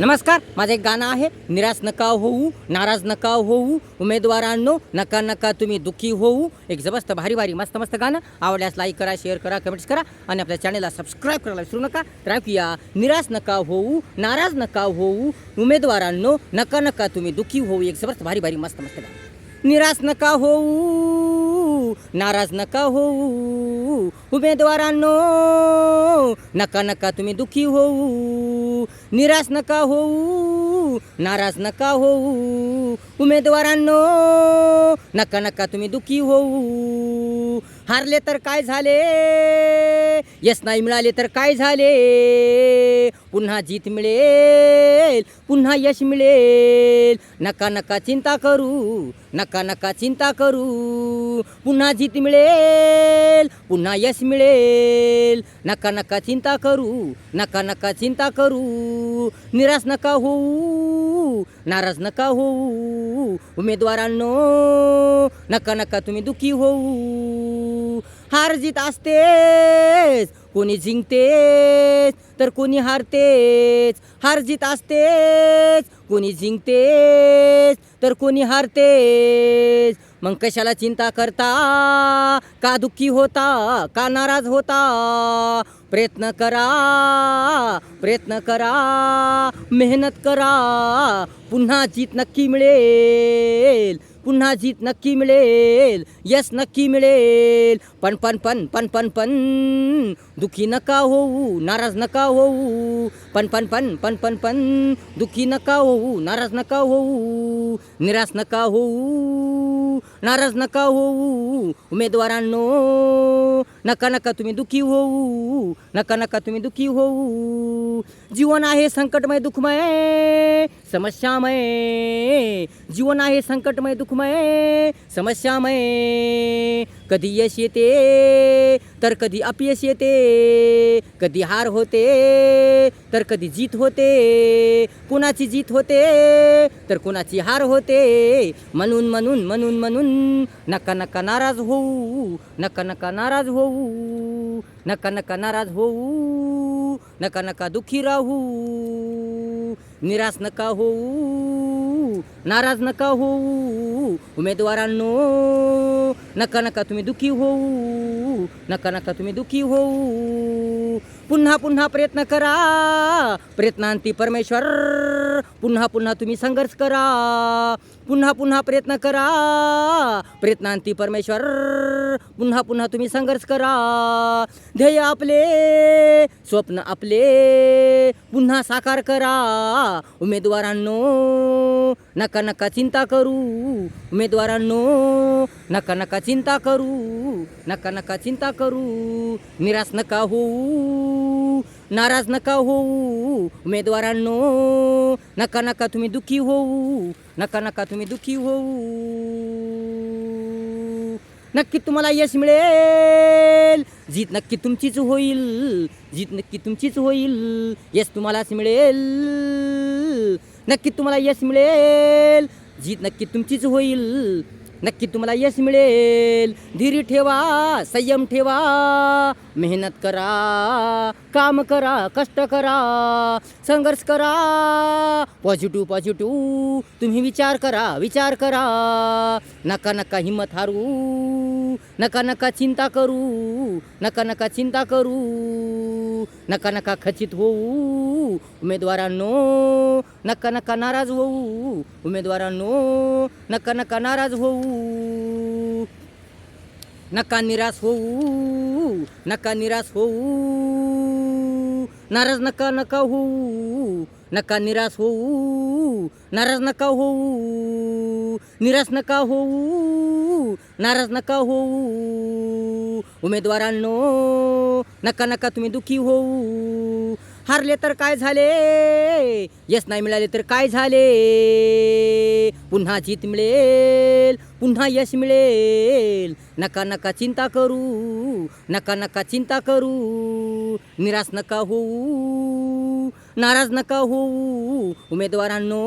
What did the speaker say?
नमस्कार माझं एक गाणं आहे निराश नका होऊ नाराज नका होऊ उमेदवारांनो नका नका तुम्ही दुःखी होऊ. एक जबरदस्त भारी भारी मस्त मस्त गाणं. आवडल्यास लाईक करा शेअर करा कमेंट्स करा आणि आपल्या चॅनलला सबस्क्राईब करायला विसरू नका. तर ऐकूया निराश नका होऊ नाराज नका होऊ उमेदवारांनो नका नका तुम्ही दुःखी होऊ. एक जबरदस्त भारी भारी मस्त मस्त गाणं. निराश नका होऊ नाराज नका होऊ उमेदवारांनो नका नका तुम्ही दुःखी होऊ निराश नका होऊ नाराज नका होऊ. उमेदवारांनो नका नका तुम्ही दुःखी होऊ. हारले तर काय झाले? यश नाही मिळाले तर काय झाले? पुन्हा जीत मिळेल पुन्हा यश मिळेल. नका नका चिंता करू नका नका चिंता करू. पुन्हा जीत मिळेल. पुन्हा यश मिळेल. नका नका चिंता करू नका नका चिंता करू. निराश नका होऊ नाराज नका होऊ. उमेदवारांनो नका नका तुम्ही दुःखी होऊ. हार जीत असतेच कोणी जिंकतेच तर कोणी हारतेच. हार जीत असतेच कोणी जिंकतेच तर कोणी हारतेच. मग कशाला चिंता करता का दुःखी होता का नाराज होता प्रयत्न करा प्रयत्न करा मेहनत करा पुन्हा जीत नक्की मिळेल पुन्हा जीत नक्की मिळेल यश नक्की मिळेल पण पण पण पण पण पण दुःखी नका होऊ नाराज नका होऊ पण पण पण पण पण पण दुःखी नका होऊ नाराज नका होऊ निराश नका होऊ नाराज नका होऊ उमेदवारांनो. नका नका तुम्ही दुखी होऊ नका नका तुम्ही दुखी होऊ. जीवन आहे संकटमय दुःखमय समस्यामय. जीवन आहे संकटमय दुःखमय समस्यामय. कधी यश येते? तर कधी अपयश येते कधी हार होते तर कधी जीत होते. कुणाची जीत होते तर कुणाची हार होते. म्हणून म्हणून म्हणून म्हणून नका नका नाराज होऊ नका नका नाराज होऊ नका नका नाराज होऊ नका नका दुःखी राहू निराश नका होऊ नाराज नका होऊ. उमेदवारांनो नका नका तुम्ही दुःखी होऊ. नका नका तुम्ही दुखी होऊ. पुन्हा पुन्हा प्रयत्न करा. प्रयत्नांती परमेश्वर. पुन्हा पुन्हा तुम्ही संघर्ष करा. पुन्हा पुन्हा प्रयत्न करा. प्रयत्नांती परमेश्वर. पुन्हा पुन्हा तुम्ही संघर्ष करा. ध्येय आपले स्वप्न आपले पुन्हा साकार करा. उमेदवारांनो नका नका चिंता करू. उमेदवारांनो नका नका चिंता करू. नका नका चिंता करू. निराश नका होऊ. नाराज नका होऊ. उमेदवारांनो नका नका तुम्ही दुःखी होऊ. नका नका तुम्ही दुःखी होऊ. नक्की तुम्हाला यश मिळेल. जीत नक्की तुमचीच होईल. जीत नक्की तुमचीच होईल. यश तुम्हालाच मिळेल. नक्की तुम्हाला यश मिळेल. जीत नक्की तुमचीच होईल. नक्की तुम्हाला यश मिळेल. धीर ठेवा संयम ठेवा. मेहनत करा काम करा कष्ट करा संघर्ष करा. पॉझिटिव्ह पॉझिटिव्ह तुम्ही विचार करा विचार करा. नका नका हिंमत हारू. नका नका चिंता करू नका नका चिंता करू नका नका खचित होऊ उमेदवारांनो नका नका नाराज होऊ उमेदवारांनो नका नका नाराज होऊ नका निराश होऊ नका निराश होऊ नाराज नका नका होऊ नका निराश होऊ नाराज नका होऊ निराश नका होऊ नाराज नका होऊ उमेदवारांनो नका नका तुम्ही दुःखी होऊ हारले तर काय झाले? यश नाही मिळाले तर काय झाले? पुन्हा जीत मिळेल पुन्हा यश मिळेल. नका नका चिंता करू नका नका चिंता करू. निराश नका होऊ नाराज नका होऊ. उमेदवारांनो